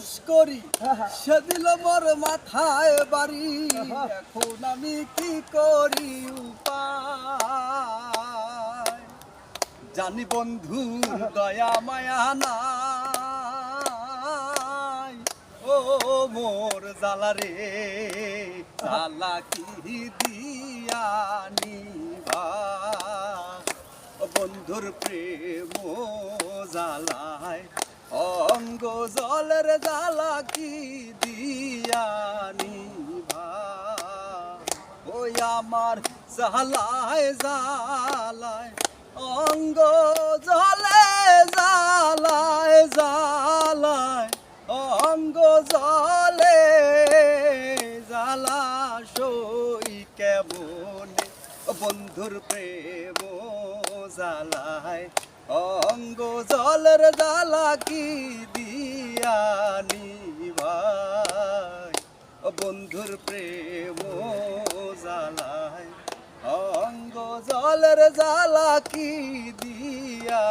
চাষ করি। সে দিল মোর মাথায় বাড়ি। এখন আমি কি করি জানি বন্ধু, দয়া, মায়া নাই। ও মোর জালা রে জালা কি দিয়ানি বন্ধুর প্রেম জালায় অঙ্গ জলের জালা কি দিয়ানি ওই আমার জালায় জালায় অঙ্গ জলে জালায় জালায় অঙ্গ জলে জালা সই কেমনে? বন্ধুর প্রেম জালায় অঙ্গ জলের জালা কি দিয়ানি ভাই বন্ধুর প্রেম জালায় অঙ্গ জলের জালা কি দিয়া